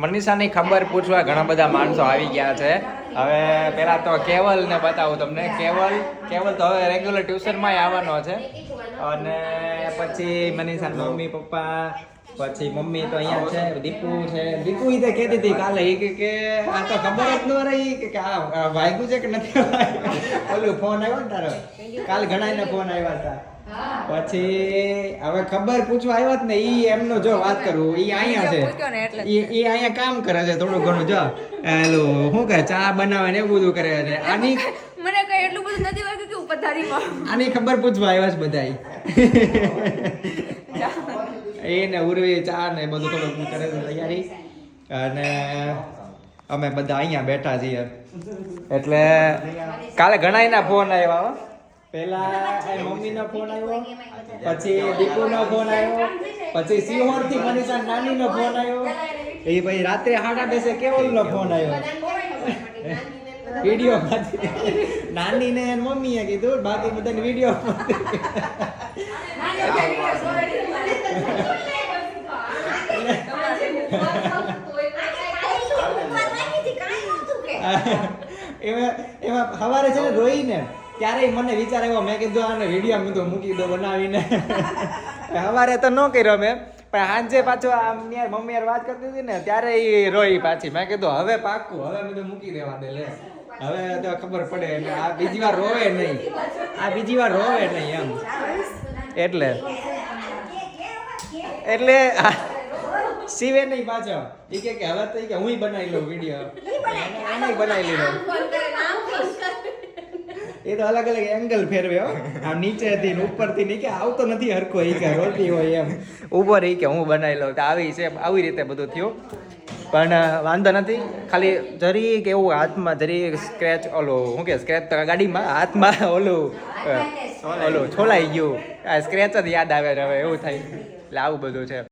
મનીષાની ખબર પૂછવા ઘણા બધા માણસો આવી ગયા છે. હવે પેલા તો કેવલ ને બતાવું તમને. કેવલ કેવલ તો હવે રેગ્યુલર ટ્યુશનમાં આવવાનો છે. અને પછી મનીષાના મમ્મી, પપ્પા પછી મમ્મી તો અહીંયા છે દીપુ છે. દીપુ ઈ તો કહેતી હતી કાલે ઈ કે કે આ તો ખબર જ ન રહી કે આ વાગ્યું છે કે નથી ઓલું ફોન આવ્યો ને તારો? કાલ ઘણાને ફોન આવ્યા હતા. પછી હવે ખબર પૂછવા આવ્યો જ ને ઈ એમનો જો વાત કરું ઈ અહીંયા છે. ઈ ઈ અહીંયા કામ કરે છે થોડું ઘણું જો. હેલો શું કહે ચા બનાવે ને એવું બધું કરે છે. આની મને કઈ એટલું બધું નથી વાગ્યું કે પથારીમાં આની ખબર પૂછવા આવ્યા છે બધાય. એ ને ઉર્વી, ચા ને બધું થોડું કરે છે તૈયારી. અને અમે બધા અહીંયા બેઠા છીએ. એટલે કાલે ઘણા એના ફોન આવ્યા. પેલા મમ્મીનો ફોન આવ્યો, પછી દીપુનો ફોન આવ્યો, પછી સિંહોરથી મનીષા નાનીનો ફોન આવ્યો. એ પછી રાત્રે હાડા બેસે કેવલનો ફોન આવ્યો. વીડિયો નાની ને એની મમ્મીએ કીધું, બાકી બધાને વીડિયો એમાં એમાં સવારે છે ને રોઈને ત્યારે મને વિચાર આવ્યો, મેં કીધું આને વીડિયો મેં તો મૂકી દો બનાવીને. સવારે તો ન કર્યો મેં, પણ સાંજે પાછો આમ યાર મમ્મી યાર વાત કરતી હતી ને, ત્યારે એ રોઈ પાછી. મેં કીધું, હવે પાક્કું, હવે મેં તો મૂકી દેવા દે, લે. હવે તો ખબર પડે, એટલે આ બીજી વાર રોવે નહીં. આ બીજી વાર રોવે નહીં એમ. એટલે એટલે શિવે નહીં પાછો એ કે કે હવે તો કે હું બનાવી લઉં વીડિયો એને બનાવી લીધો એ તો અલગ અલગ એંગલ ફેરવે હો. આમ નીચેથી ને ઉપરથી નહીં કે આવતો નથી હરખો એ કે રોટી હોય એમ. ઉપર એ કે હું બનાવી લઉં. તો આવી છે આવી રીતે બધું થયું. પણ વાંધો નથી. ખાલી જરીક એવું હાથમાં જરીક સ્ક્રેચ ઓલો શું કે સ્ક્રેચ તો ગાડીમાં હાથમાં ઓલું ઓલું છોલાઈ ગયું. આ સ્ક્રેચ જ યાદ આવે હવે એવું થાય. એટલે આવું બધું છે.